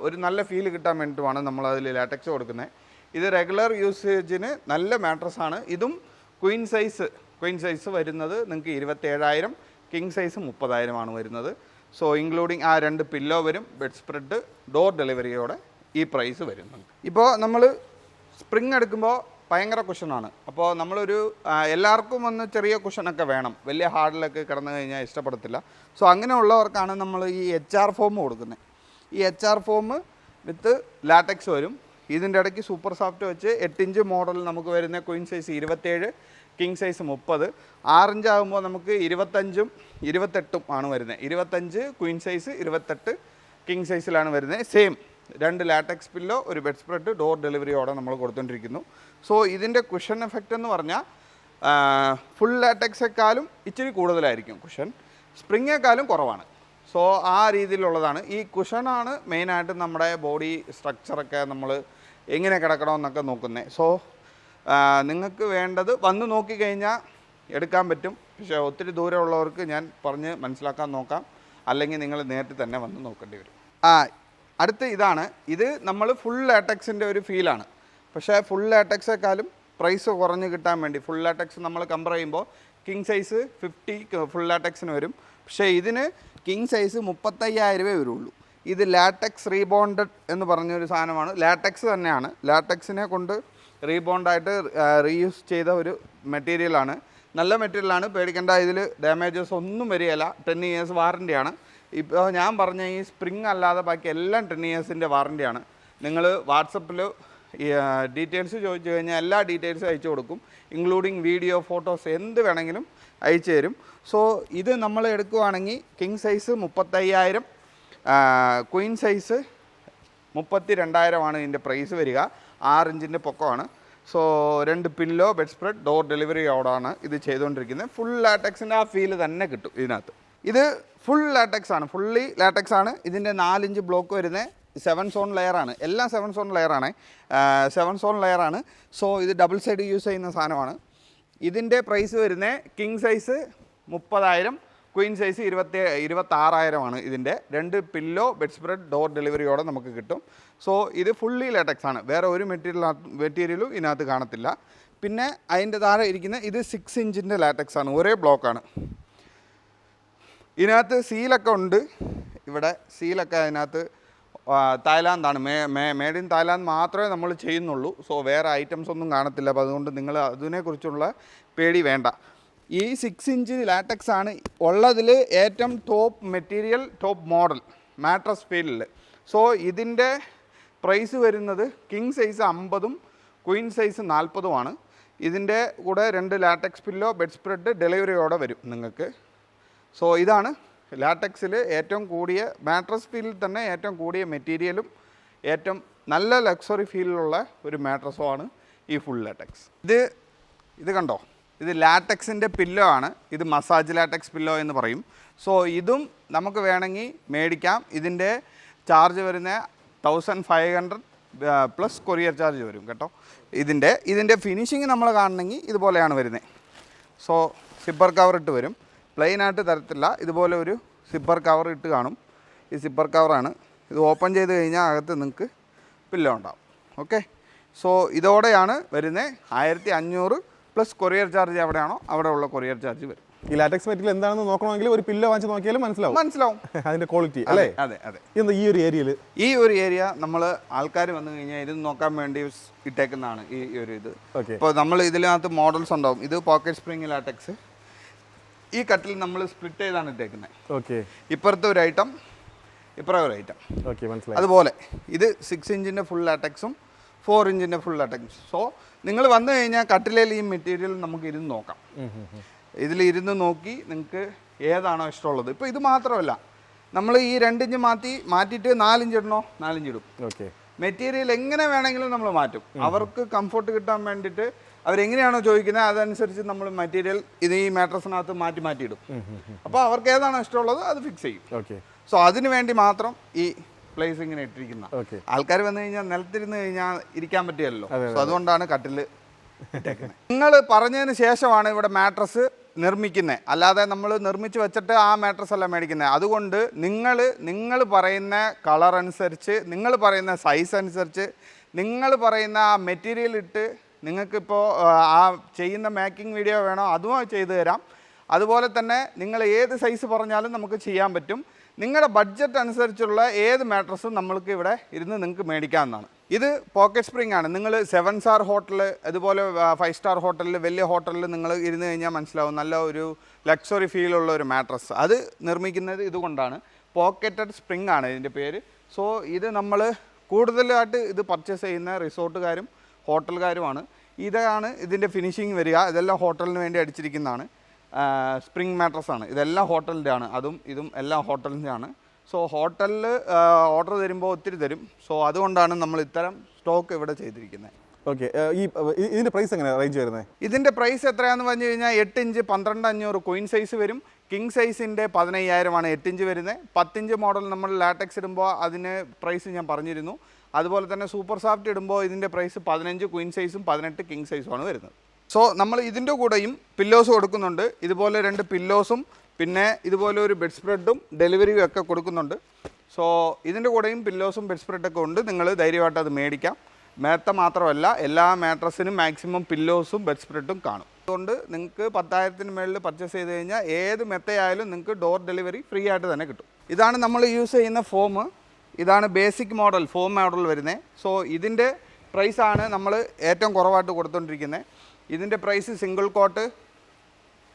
ഒരു നല്ല ഫീൽ കിട്ടാൻ വേണ്ടിയിട്ടുമാണ് നമ്മൾ അതിൽ ലാറ്റക്സ് കൊടുക്കുന്നത് ഇത് റെഗുലർ യൂസേജിന് നല്ല മാട്രസ് ആണ് ഇതും ക്വീൻ സൈസ് ക്വീൻ സൈസ് വരുന്നത് നിങ്ങൾക്ക് ഇരുപത്തേഴായിരം കിങ് സൈസ് മുപ്പതായിരമാണ് വരുന്നത്. സോ ഇൻക്ലൂഡിങ് ആ രണ്ട് പില്ലോ വരും ബെഡ് സ്പ്രെഡ് ഡോർ ഡെലിവറിയോടെ ഈ പ്രൈസ് വരുന്നുണ്ട്. ഇപ്പോൾ നമ്മൾ സ്പ്രിങ് എടുക്കുമ്പോൾ ഭയങ്കര കുഷനാണ് അപ്പോൾ നമ്മളൊരു എല്ലാവർക്കും ഒന്ന് ചെറിയ കുഷനൊക്കെ വേണം. വലിയ ഹാർഡിലൊക്കെ കിടന്നു കഴിഞ്ഞാൽ ഇഷ്ടപ്പെടത്തില്ല. സോ അങ്ങനെയുള്ളവർക്കാണ് നമ്മൾ ഈ എച്ച് ആർ ഫോം കൊടുക്കുന്നത് ഈ H R foam with latex വരും. ഇതിന്റെ ഇടയ്ക്ക് സൂപ്പർ സോഫ്റ്റ് വെച്ച് എട്ട് ഇഞ്ച് മോഡൽ നമുക്ക് വരുന്ന ക്വീൻ സൈസ് ഇരുപത്തേഴ് കിങ് സൈസ് മുപ്പത്. ആറിഞ്ച് ആകുമ്പോൾ നമുക്ക് ഇരുപത്തഞ്ചും ഇരുപത്തെട്ടും ആണ് വരുന്നത് ഇരുപത്തഞ്ച് ക്വീൻ സൈസ് ഇരുപത്തെട്ട് കിങ് സൈസിലാണ് വരുന്നത് സെയിം രണ്ട് ലാറ്റക്സ് പില്ലോ ഒരു ബെഡ് സ്പ്രെഡ് ഡോർ ഡെലിവറിയോടെ നമ്മൾ കൊടുത്തുകൊണ്ടിരിക്കുന്നു സോ ഇതിന്റെ കുഷൻ എഫക്റ്റ് എന്ന് പറഞ്ഞാൽ ഫുൾ ലാറ്റക്സെക്കാളും ഇച്ചിരി കൂടുതലായിരിക്കും കുഷൻ സ്പ്രിങ്ങേക്കാളും കുറവാണ്. സോ ആ രീതിയിലുള്ളതാണ്. ഈ കുഷനാണ് മെയിനായിട്ട് നമ്മുടെ ബോഡി സ്ട്രക്ചറൊക്കെ നമ്മൾ എങ്ങനെ കിടക്കണമെന്നൊക്കെ നോക്കുന്നത് സോ നിങ്ങൾക്ക് വേണ്ടത് വന്ന് നോക്കിക്കഴിഞ്ഞാൽ എടുക്കാൻ പറ്റും. പക്ഷേ ഒത്തിരി ദൂരമുള്ളവർക്ക് ഞാൻ പറഞ്ഞ് മനസ്സിലാക്കാൻ നോക്കാം. അല്ലെങ്കിൽ നിങ്ങൾ നേരിട്ട് തന്നെ വന്ന് നോക്കേണ്ടി വരും. ആ അടുത്ത ഇതാണ്. ഇത് നമ്മൾ ഫുൾ ലാറ്റക്സിന്റെ ഒരു ഫീലാണ് പക്ഷേ ഫുൾ ലാറ്റക്സേക്കാളും പ്രൈസ് കുറഞ്ഞ് കിട്ടാൻ വേണ്ടി ഫുൾ ലാറ്റക്സ് നമ്മൾ കമ്പർ ചെയ്യുമ്പോൾ കിങ് സൈസ് ഫിഫ്റ്റി ഫുൾ ലാറ്റക്സിന് വരും. പക്ഷേ ഇതിന് കിങ് സൈസ് മുപ്പത്തയ്യായിരമേ വരുള്ളൂ. ഇത് ലാറ്റക്സ് റീബോണ്ടഡ് എന്ന് പറഞ്ഞൊരു സാധനമാണ്. ലാറ്റക്സ് തന്നെയാണ്. ലാറ്റക്സിനെ കൊണ്ട് റീബോണ്ടായിട്ട് റീയൂസ് ചെയ്ത ഒരു മെറ്റീരിയലാണ്. നല്ല മെറ്റീരിയലാണ് പേടിക്കേണ്ട ഇതിൽ ഡാമേജസ് ഒന്നും വരികയില്ല. ടെൻ ഇയേഴ്സ് വാറന്റിയാണ് ഇപ്പോൾ ഞാൻ പറഞ്ഞ ഈ സ്പ്രിങ് അല്ലാതെ ബാക്കി എല്ലാം ടെൻ ഇയേഴ്സിന്റെ വാറന്റിയാണ് നിങ്ങൾ വാട്സപ്പിൽ ഡീറ്റെയിൽസ് ചോദിച്ചു കഴിഞ്ഞാൽ എല്ലാ ഡീറ്റെയിൽസും അയച്ചു കൊടുക്കും. ഇൻക്ലൂഡിങ് വീഡിയോ ഫോട്ടോസ് എന്ത് വേണമെങ്കിലും അയച്ചു തരും. സോ ഇത് നമ്മൾ എടുക്കുവാണെങ്കിൽ കിങ് സൈസ് മുപ്പത്തയ്യായിരം ക്വീൻ സൈസ് മുപ്പത്തി രണ്ടായിരമാണ് ഇതിന്റെ പ്രൈസ് വരിക. ആറ് ഇഞ്ചിന്റെ പൊക്കമാണ്. സോ രണ്ട് പിന്നിലോ ബെഡ് സ്പ്രെഡ് ഡോർ ഡെലിവറി ഡെലിവറിയോടാണ് ഇത് ചെയ്തുകൊണ്ടിരിക്കുന്നത്. ഫുൾ ലാറ്റക്സിന്റെ ആ ഫീൽ തന്നെ കിട്ടും ഇതിനകത്ത്. ഇത് ഫുൾ ലാറ്റക്സ് ആണ് ഫുള്ളി ലാറ്റക്സ് ആണ് ഇതിന്റെ നാലിഞ്ച് ബ്ലോക്ക് വരുന്നത് സെവൻ സോൺ ലെയറാണ്. എല്ലാം സെവൻ സോൺ ലെയറാണ്. സെവൻ സോൺ ലെയറാണ്. സോ ഇത് ഡബിൾ സൈഡ് യൂസ് ചെയ്യുന്ന സാധനമാണ്. ഇതിന്റെ പ്രൈസ് വരുന്നത് കിങ് സൈസ് മുപ്പതായിരം. ക്വീൻ സൈസ് ഇരുപത്തി ഇരുപത്താറായിരമാണ് ഇതിന്റെ. രണ്ട് പില്ലോ ബെഡ് സ്പ്രെഡ് ഡോർ ഡെലിവറിയോടെ നമുക്ക് കിട്ടും. സോ ഇത് ഫുള്ളി ലാറ്റക്സ് ആണ്. വേറെ ഒരു മെറ്റീരിയൽ മെറ്റീരിയലും ഇതിനകത്ത് കാണത്തില്ല. പിന്നെ അതിന്റെ താഴെ ഇരിക്കുന്ന ഇത് സിക്സ് ഇഞ്ചിന്റെ ലാറ്റക്സ് ആണ്. ഒരേ ബ്ലോക്കാണ് ഇതിനകത്ത് സീലൊക്കെ ഉണ്ട്. ഇവിടെ സീലൊക്കെ അതിനകത്ത് തായ്ലാന്താണ് മേ മേ മേഡ് ഇൻ തായ്ലാൻഡ് മാത്രമേ നമ്മൾ ചെയ്യുന്നുള്ളൂ. സോ വേറെ ഐറ്റംസ് ഒന്നും കാണത്തില്ല. അപ്പോൾ അതുകൊണ്ട് നിങ്ങൾ അതിനെക്കുറിച്ചുള്ള പേടി വേണ്ട. ഈ സിക്സ് ഇഞ്ച് ലാറ്റക്സ് ആണ് ഉള്ളതിൽ ഏറ്റവും top material top model mattress ഫീൽഡിൽ സോ ഇതിന്റെ പ്രൈസ് വരുന്നത് കിങ് സൈസ് അമ്പതും ക്വീൻ സൈസ് നാൽപ്പതുമാണ് ഇതിന്റെ കൂടെ രണ്ട് ലാറ്റക്സ് പില്ലോ ബെഡ് സ്പ്രെഡ് ഡെലിവറിയോടെ വരും നിങ്ങൾക്ക്. സോ ഇതാണ് ലാറ്റക്സിൽ ഏറ്റവും കൂടിയ മാട്രസ് ഫീലിൽ തന്നെ ഏറ്റവും കൂടിയ മെറ്റീരിയലും ഏറ്റവും നല്ല ലക്സറി ഫീലിലുള്ള ഒരു മാട്രസുമാണ് ഈ ഫുൾ ലാറ്റക്സ് ഇത് ഇത് കണ്ടോ? ഇത് ലാറ്റക്സിന്റെ പില്ലോ ആണ്. ഇത് മസാജ് ലാറ്റക്സ് പില്ലോ എന്ന് പറയും. സോ ഇതും നമുക്ക് വേണമെങ്കിൽ മേടിക്കാം. ഇതിന്റെ ചാർജ് വരുന്ന thousand five hundred plus courier charge വരും കേട്ടോ. ഇതിന്റെ ഇതിന്റെ ഫിനിഷിങ് നമ്മൾ കാണണമെങ്കിൽ ഇതുപോലെയാണ് വരുന്നത്. സോ സിബ്ബർ കവർ ഇട്ട് വരും. പ്ലെയിൻ ആയിട്ട് തരത്തില്ല. ഇതുപോലെ ഒരു സിബ്ബർ കവർ ഇട്ട് കാണും. ഈ സിബ്ബർ കവറാണ് ഇത് ഓപ്പൺ ചെയ്ത് കഴിഞ്ഞാൽ അകത്ത് നിങ്ങൾക്ക് പില്ലോ ഉണ്ടാവും. ഓക്കെ? സോ ഇതോടെയാണ് വരുന്നത്. ആയിരത്തി അഞ്ഞൂറ് പ്ലസ് കൊറിയർ ചാർജ് എവിടെയാണോ അവിടെ ഉള്ള കൊറിയർ ചാർജ് വരും. ഈ ലാറ്റക്സ് മെറ്റീരിയൽ എന്താണെന്ന് നോക്കണമെങ്കിൽ ഒരു പില്ല വാങ്ങിച്ച് നോക്കിയാലും മനസ്സിലാവും. മനസ്സിലാവും. അതിന്റെ ക്വാളിറ്റി അല്ലേ? അതെ അതെ. എന്താ ഈ ഒരു ഏരിയയിൽ ഈ ഒരു ഏരിയ നമ്മൾ ആൾക്കാർ വന്നു കഴിഞ്ഞാൽ ഇത് നോക്കാൻ വേണ്ടി ഇട്ടേക്കുന്നതാണ് ഈ ഒരു ഇത്. ഇപ്പോൾ നമ്മൾ ഇതിനകത്ത് മോഡൽസ് ഉണ്ടാവും. ഇത് പോക്കറ്റ് സ്പ്രിംഗ് ലാറ്റക്സ് ഈ കട്ടിൽ നമ്മൾ സ്പ്ലിറ്റ് ചെയ്താണ് ഇട്ടേക്കുന്നത് ഓക്കെ ഇപ്പുറത്തെ ഒരു ഐറ്റം ഇപ്പുറത്തെ ഒരു ഐറ്റം ഓക്കെ മനസ്സിലായി. അതുപോലെ ഇത് സിക്സ് ഇഞ്ചിന്റെ ഫുൾ ലാറ്റക്സും ഫോർ ഇഞ്ചിന്റെ ഫുൾ ലാറ്റക്സും സോ നിങ്ങൾ വന്നു കഴിഞ്ഞാൽ കട്ടിലേൽ ഈ മെറ്റീരിയൽ നമുക്ക് ഇരുന്ന് നോക്കാം. ഇതിൽ ഇരുന്ന് നോക്കി നിങ്ങൾക്ക് ഏതാണോ ഇഷ്ടമുള്ളത്. ഇപ്പോൾ ഇത് മാത്രമല്ല നമ്മൾ ഈ രണ്ടിഞ്ച് മാറ്റി മാറ്റിയിട്ട് നാലിഞ്ച് ഇടണോ? നാലിഞ്ച് ഇടും. ഓക്കെ. മെറ്റീരിയൽ എങ്ങനെ വേണമെങ്കിലും നമ്മൾ മാറ്റും. അവർക്ക് കംഫർട്ട് കിട്ടാൻ വേണ്ടിയിട്ട് അവരെങ്ങനെയാണോ ചോദിക്കുന്നത് അതനുസരിച്ച് നമ്മൾ മെറ്റീരിയൽ ഇത് ഈ മാട്രസിനകത്ത് മാറ്റി മാറ്റിയിടും അപ്പോൾ അവർക്ക് ഏതാണോ ഇഷ്ടമുള്ളത് അത് ഫിക്സ് ചെയ്യും. ഓക്കെ. സോ അതിനു വേണ്ടി മാത്രം ഈ പ്ലേസ് ഇങ്ങനെ ഇട്ടിരിക്കുന്ന. ആൾക്കാർ വന്നു കഴിഞ്ഞാൽ നിലത്തിരുന്ന് കഴിഞ്ഞാൽ ഇരിക്കാൻ പറ്റിയല്ലോ സോ അതുകൊണ്ടാണ് കട്ടിൽ നിങ്ങൾ പറഞ്ഞതിന് ശേഷമാണ് ഇവിടെ മാട്രസ് നിർമ്മിക്കുന്നത് അല്ലാതെ നമ്മൾ നിർമ്മിച്ച് വെച്ചിട്ട് ആ മാട്രസ് അല്ല മേടിക്കുന്നത് അതുകൊണ്ട് നിങ്ങൾ നിങ്ങൾ പറയുന്ന കളർ അനുസരിച്ച് നിങ്ങൾ പറയുന്ന സൈസ് അനുസരിച്ച് നിങ്ങൾ പറയുന്ന ആ മെറ്റീരിയൽ ഇട്ട് നിങ്ങൾക്കിപ്പോൾ ആ ചെയ്യുന്ന മേക്കിംഗ് വീഡിയോ വേണോ അതും ചെയ്തു തരാം. അതുപോലെ തന്നെ നിങ്ങൾ ഏത് സൈസ് പറഞ്ഞാലും നമുക്ക് ചെയ്യാൻ പറ്റും. നിങ്ങളുടെ ബഡ്ജറ്റ് അനുസരിച്ചുള്ള ഏത് മാട്രസും നമ്മൾക്ക് ഇവിടെ ഇരുന്ന് നിങ്ങൾക്ക് മേടിക്കാവുന്നതാണ്. ഇത് പോക്കറ്റ് സ്പ്രിംഗ് ആണ്. നിങ്ങൾ സെവൻ സ്റ്റാർ ഹോട്ടൽ അതുപോലെ ഫൈവ് സ്റ്റാർ ഹോട്ടലിൽ വലിയ ഹോട്ടലിൽ നിങ്ങൾ ഇരുന്ന് കഴിഞ്ഞാൽ മനസ്സിലാവും നല്ല ഒരു ലക്സറി ഫീലുള്ള ഒരു മാട്രസ് അത് നിർമ്മിക്കുന്നത് ഇതുകൊണ്ടാണ്. പോക്കറ്റഡ് സ്പ്രിംഗ് ആണ് ഇതിന്റെ പേര്. സോ ഇത് നമ്മൾ കൂടുതലായിട്ട് ഇത് പർച്ചേസ് ചെയ്യുന്ന റിസോർട്ടുകാരും ഹോട്ടലുകാരുമാണ് ഇതാണ് ഇതിന്റെ ഫിനിഷിങ് വരിക. ഇതെല്ലാം ഹോട്ടലിന് വേണ്ടി അടിച്ചിരിക്കുന്നതാണ്. സ്പ്രിംഗ് മാട്രസ് ആണ്. ഇതെല്ലാം ഹോട്ടലിന്റെ ആണ്. അതും ഇതും എല്ലാം ഹോട്ടലിന്റെ ആണ്. സോ ഹോട്ടലിൽ ഓർഡർ തരുമ്പോൾ ഒത്തിരി തരും. സോ അതുകൊണ്ടാണ് നമ്മൾ ഇത്തരം സ്റ്റോക്ക് ഇവിടെ ചെയ്തിരിക്കുന്നത്. ഓക്കെ ഈ ഇതിന്റെ പ്രൈസ് എങ്ങനെയാണ് റേഞ്ച് വരുന്നത്? ഇതിന്റെ പ്രൈസ് എത്രയാണെന്ന് പറഞ്ഞു കഴിഞ്ഞാൽ എട്ട് ഇഞ്ച് പന്ത്രണ്ട് അഞ്ഞൂറ് ക്വീൻ സൈസ് വരും. കിങ് സൈസിന്റെ പതിനയ്യായിരമാണ് എട്ട് ഇഞ്ച് വരുന്നത്. പത്തിഞ്ച് മോഡൽ നമ്മൾ ലാറ്റക്സ് ഇടുമ്പോൾ അതിന് പ്രൈസ് ഞാൻ പറഞ്ഞിരുന്നു. അതുപോലെ തന്നെ സൂപ്പർ സോഫ്റ്റ് ഇടുമ്പോൾ ഇതിന്റെ പ്രൈസ് പതിനഞ്ച് ക്വീൻ സൈസും പതിനെട്ട് കിങ് സൈസുമാണ് വരുന്നത്. സോ നമ്മൾ ഇതിന്റെ കൂടെയും പില്ലോസ് കൊടുക്കുന്നുണ്ട്. ഇതുപോലെ രണ്ട് പില്ലോസും പിന്നെ ഇതുപോലെ ഒരു ബെഡ് സ്പ്രെഡും ഡെലിവറിയും ഒക്കെ കൊടുക്കുന്നുണ്ട്. സോ ഇതിന്റെ കൂടെയും പില്ലോസും ബെഡ് സ്പ്രെഡൊക്കെ ഉണ്ട്. നിങ്ങൾ ധൈര്യമായിട്ട് അത് മേടിക്കാം. മേത്ത മാത്രമല്ല എല്ലാ മാട്രസിനും മാക്സിമം പില്ലോസും ബെഡ് സ്പ്രെഡും കാണും. അതുകൊണ്ട് നിങ്ങൾക്ക് പത്തായിരത്തിന് മുകളിൽ പർച്ചേസ് ചെയ്ത് കഴിഞ്ഞാൽ ഏത് മെത്തയായാലും നിങ്ങൾക്ക് ഡോർ ഡെലിവറി ഫ്രീ ആയിട്ട് തന്നെ കിട്ടും. ഇതാണ് നമ്മൾ യൂസ് ചെയ്യുന്ന ഫോം ഇതാണ് ബേസിക് മോഡൽ ഫോം മോഡൽ വരുന്നത് സോ ഇതിന്റെ പ്രൈസാണ് നമ്മൾ ഏറ്റവും കുറവായിട്ട് കൊടുത്തുകൊണ്ടിരിക്കുന്നത് ഇതിന്റെ price single cot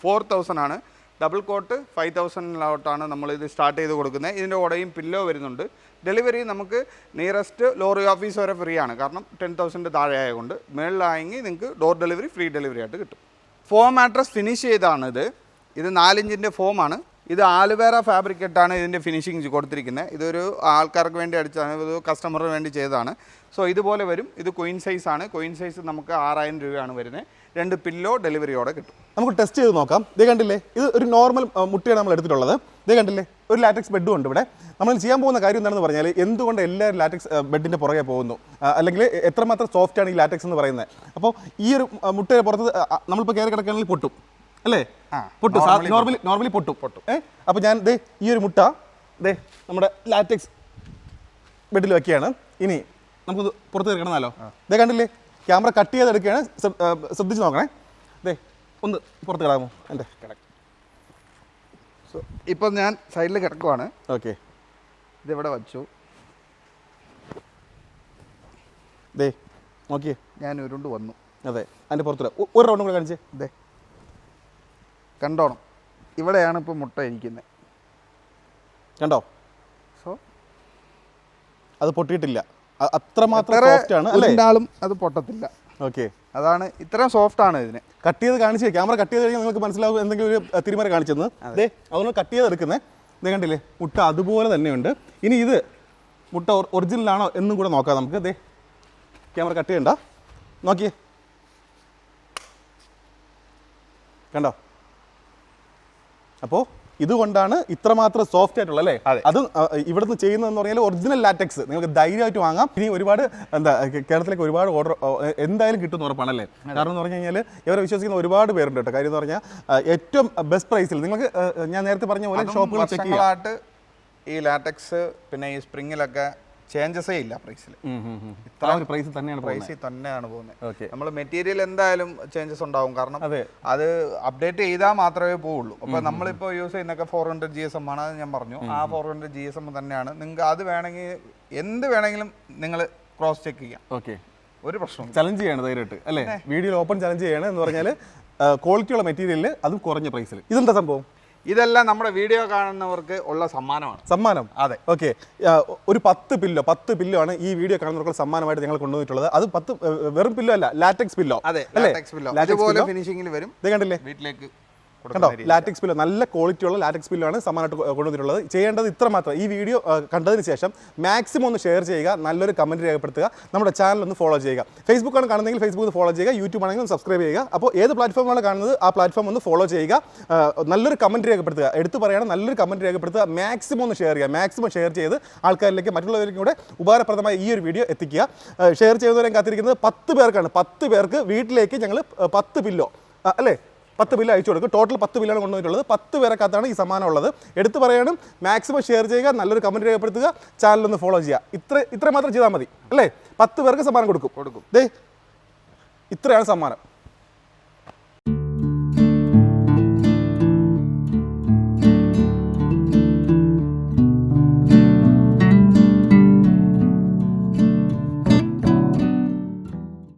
four thousand ആണ്. ഡബിൾ കോട്ട് ഫൈവ് തൗസൻഡിലോട്ടാണ് നമ്മൾ ഇത് സ്റ്റാർട്ട് ചെയ്ത് കൊടുക്കുന്നത്. ഇതിന്റെ കൂടെയും പില്ലോ വരുന്നുണ്ട്. ഡെലിവറി നമുക്ക് നിയറസ്റ്റ് ലോറി ഓഫീസ് വരെ ഫ്രീ ആണ്. കാരണം ടെൻ തൗസൻഡ് താഴെ ആയതുകൊണ്ട് മേളിലായെങ്കിൽ നിങ്ങൾക്ക് ഡോർ ഡെലിവറി ഫ്രീ ഡെലിവറി ആയിട്ട് കിട്ടും. ഫോം ആഡ്രസ് ഫിനിഷ് ചെയ്താണ് ഇത്. ഇത് നാലിഞ്ചിന്റെ ഫോമാണ് ഇത് ആലുവേറ ഫാബ്രിക്കറ്റാണ് ഇതിന്റെ ഫിനിഷിങ് കൊടുത്തിരിക്കുന്നത്. ഇതൊരു ആൾക്കാർക്ക് വേണ്ടി അടിച്ചാണ് ഇത് കസ്റ്റമറിന് വേണ്ടി ചെയ്തതാണ്. സോ ഇതുപോലെ വരും. ഇത് കൊയിൻ സൈസ് ആണ്. കൊയിൻ സൈസ് നമുക്ക് ആറായിരം രൂപയാണ് വരുന്നത്. രണ്ട് പില്ലോ ഡെലിവറിയോടെ കിട്ടും. നമുക്ക് ടെസ്റ്റ് ചെയ്ത് നോക്കാം. ഇതേ കണ്ടില്ലേ? ഇത് ഒരു നോർമൽ മുട്ടയാണ് നമ്മൾ എടുത്തിട്ടുള്ളത്. ഇതേ കണ്ടില്ലേ? ഒരു ലാറ്റക്സ് ബെഡും ഉണ്ട് ഇവിടെ. നമ്മൾ ചെയ്യാൻ പോകുന്ന കാര്യം എന്താണെന്ന് പറഞ്ഞാൽ എന്തുകൊണ്ട് എല്ലാവരും ലാറ്റക്സ് ബെഡിന്റെ പുറകെ പോകുന്നു? അല്ലെങ്കിൽ എത്രമാത്രം സോഫ്റ്റാണ് ഈ ലാറ്റക്സ് എന്ന് പറയുന്നത്? അപ്പോൾ ഈ ഒരു മുട്ടയുടെ പുറത്ത് നമ്മളിപ്പോൾ കയറി കിടക്കുകയാണെങ്കിൽ പൊട്ടും. അല്ലേ? പൊട്ടു. നോർമലി നോർമലി പൊട്ടും. പൊട്ടും. ഏ? അപ്പോൾ ഞാൻ ദേ ഈ ഒരു മുട്ട ദേ നമ്മുടെ ലാറ്റക്സ് ബെഡിൽ വെക്കുകയാണ്. ഇനി നമുക്ക് പുറത്ത് കിടക്കണമെന്നല്ലോ ദേ കണ്ടില്ലേ? ക്യാമറ കട്ട് ചെയ്തെടുക്കുകയാണ് ശ്രദ്ധിച്ച് നോക്കണേ. ദേ ഒന്ന് പുറത്ത് കിടാമോ? എന്റെ സോ ഇപ്പം ഞാൻ സൈഡിൽ കിടക്കുവാണ്. ഓക്കെ. ഇതിവിടെ വച്ചു. ദേ നോക്കിയേ. ഞാൻ ഉരുണ്ട് വന്നു. അതെ അതിന്റെ പുറത്തില്ല ഒരു റൗണ്ട് കൂടെ കാണിച്ചേ. ഇതേ കണ്ടോണം. ഇവിടെയാണ് ഇപ്പോൾ മുട്ട ഇരിക്കുന്നത് കണ്ടോ? സോ അത് പൊട്ടിയിട്ടില്ല. അത്രമാത്രം ആളും അത് പൊട്ടത്തില്ല. ഓക്കെ. അതാണ് ഇത്രയും സോഫ്റ്റ് ആണ് ഇതിന്. കട്ട് ചെയ്ത് കാണിച്ചേ ക്യാമറ കട്ട് ചെയ്ത് കഴിഞ്ഞാൽ നിങ്ങൾക്ക് മനസ്സിലാവും എന്തെങ്കിലും ഒരു തിരിമറി കാണിച്ചെന്ന്. ദേ അതുകൊണ്ട് കട്ട് ചെയ്ത് എടുക്കുന്നത് ഇത് കണ്ടില്ലേ? മുട്ട അതുപോലെ തന്നെയുണ്ട്. ഇനി ഇത് മുട്ട ഒറിജിനൽ ആണോ എന്നും കൂടെ നോക്കാം നമുക്ക്. അതെ ക്യാമറ കട്ട് ചെയ്യണ്ട. നോക്കിയേ. കണ്ടോ? അപ്പോൾ ഇതുകൊണ്ടാണ് ഇത്രമാത്രം സോഫ്റ്റ് ആയിട്ടുള്ള അല്ലേ? അതെ. ഇവിടുന്ന് ചെയ്യുന്നതെന്ന് പറഞ്ഞാൽ ഒറിജിനൽ ലാറ്റക്സ് നിങ്ങൾക്ക് ധൈര്യമായിട്ട് വാങ്ങാം. ഇനി ഒരുപാട് എന്താ കേരളത്തിലേക്ക് ഒരുപാട് ഓർഡർ എന്തായാലും കിട്ടുന്ന ഉറപ്പാണല്ലേ കാരണം എന്ന് പറഞ്ഞു കഴിഞ്ഞാൽ ഇവരെ വിശ്വസിക്കുന്ന ഒരുപാട് പേരുണ്ട് കേട്ടോ. കാര്യം എന്ന് പറഞ്ഞാൽ ഏറ്റവും ബെസ്റ്റ് പ്രൈസിൽ നിങ്ങൾക്ക് ഞാൻ നേരത്തെ പറഞ്ഞ പോലെ ഷോപ്പുകൾ ചെക്ക് ചെയ്യാം. ഈ ലാറ്റക്സ് പിന്നെ ഈ സ്പ്രിങ്ങിലൊക്കെ ചേഞ്ചസേ ഇല്ല പ്രൈസിൽ പ്രൈസ് തന്നെയാണ് പ്രൈസിൽ തന്നെയാണ് പോകുന്നത് നമ്മൾ മെറ്റീരിയൽ എന്തായാലും ചേഞ്ചസ് ഉണ്ടാവും. കാരണം അത്. അപ്ഡേറ്റ് ചെയ്താൽ മാത്രമേ പോവുള്ളൂ. അപ്പൊ നമ്മളിപ്പോൾ use ചെയ്യുന്നൊക്കെ four hundred G S M ആണ് ഞാൻ പറഞ്ഞു. ആ four hundred G S M തന്നെയാണ്. നിങ്ങൾക്ക് അത് വേണമെങ്കിൽ എന്ത് വേണമെങ്കിലും നിങ്ങൾ ക്രോസ് ചെക്ക് ചെയ്യാം. ഓക്കെ. ഒരു പ്രശ്നം ചലഞ്ച് ചെയ്യണം ധൈര്യമായിട്ട് അല്ലേ? വീഡിയോ ഓപ്പൺ ചലഞ്ച് ചെയ്യണം എന്ന് പറഞ്ഞാൽ ക്വാളിറ്റിയുള്ള മെറ്റീരിയലിൽ അതും കുറഞ്ഞ പ്രൈസിൽ ഇതെന്താ സംഭവം? ഇതെല്ലാം നമ്മുടെ വീഡിയോ കാണുന്നവർക്ക് ഉള്ള സമ്മാനമാണ്. സമ്മാനം? അതെ. ഓക്കെ. ഒരു പത്ത് പില്ലോ പത്ത് പില്ലോ ആണ് ഈ വീഡിയോ കാണുന്നവർക്ക് സമ്മാനമായിട്ട് ഞങ്ങൾ കൊണ്ടുവന്നിട്ടുള്ളത്. അത് പത്ത് വെറും പില്ലോ അല്ല ലാറ്റക്സ് പില്ലോ. അതെ ലാറ്റക്സ് പില്ലോ. അതുപോലെ ഫിനിഷിംഗിൽ വരും. ഇത് കണ്ടില്ലേ? വീട്ടിലേക്ക് കണ്ടോ? ലാറ്റിക്സ് പില്ലോ നല്ല ക്വാളിറ്റി ഉള്ള ലാറ്റക്സ് പില്ലോ ആണ് സമ്മാനമായിട്ട് കൊണ്ടുവന്നിട്ടുള്ളത്. ചെയ്യേണ്ടത് ഇത്ര മാത്രം ഈ വീഡിയോ കണ്ടതിന് ശേഷം മാക്സിമം ഒന്ന് ഷെയർ ചെയ്യുക നല്ലൊരു കമന്റ് രേഖപ്പെടുത്തുക. നമ്മുടെ ചാനൽ ഒന്ന് ഫോളോ ചെയ്യുക. ഫേസ്ബുക്ക് ആണ് കാണുന്നതെങ്കിൽ ഫേസ്ബുക്ക് ഫോളോ ചെയ്യുക യൂട്യൂബ് ആണെങ്കിലും സബ്സ്ക്രൈബ് ചെയ്യുക. അപ്പോൾ ഏത് പ്ലാറ്റ്ഫോമാണ് കാണുന്നത് ആ പ്ലാറ്റ്ഫോം ഒന്ന് ഫോളോ ചെയ്യുക. നല്ലൊരു കമന്റ് രേഖപ്പെടുത്തുക. എടുത്തു പറയുകയാണ് നല്ലൊരു കമന്റ് രേഖപ്പെടുത്തുക. മാക്സിമം ഒന്ന് ഷെയർ ചെയ്യുക. മാക്സിമം ഷെയർ ചെയ്ത് ആൾക്കാരിലേക്ക് മറ്റുള്ളവരിലേക്കും കൂടെ ഉപകാരപ്രദമായ ഈ ഒരു വീഡിയോ എത്തിക്കുക. ഷെയർ ചെയ്യുന്നവരെ കാത്തിരിക്കുന്നത് പത്ത് പേർക്കാണ്. പത്ത് പേർക്ക് വീട്ടിലേക്ക് ഞങ്ങൾ പത്ത് പില്ലോ അല്ലേ? പത്ത് ബില്ല് അയച്ചു കൊടുക്കും. ടോട്ടൽ പത്ത് ബില്ലാണ് കൊണ്ടുവന്നിട്ടുള്ളത്. പത്ത് പേരെക്കകത്താണ് ഈ സമ്മാനം ഉള്ളത്. എടുത്തു പറയാനും മാക്സിമം ഷെയർ ചെയ്യുക നല്ലൊരു കമന്റ് രേഖപ്പെടുത്തുക ചാനലൊന്ന് ഒന്ന് ഫോളോ ചെയ്യുക. ഇത്ര ഇത്ര മാത്രം ചെയ്താൽ മതി. അല്ലേ? പത്ത് പേർക്ക് സമ്മാനം കൊടുക്കും. കൊടുക്കും. ദേ ഇത്രയാണ് സമ്മാനം.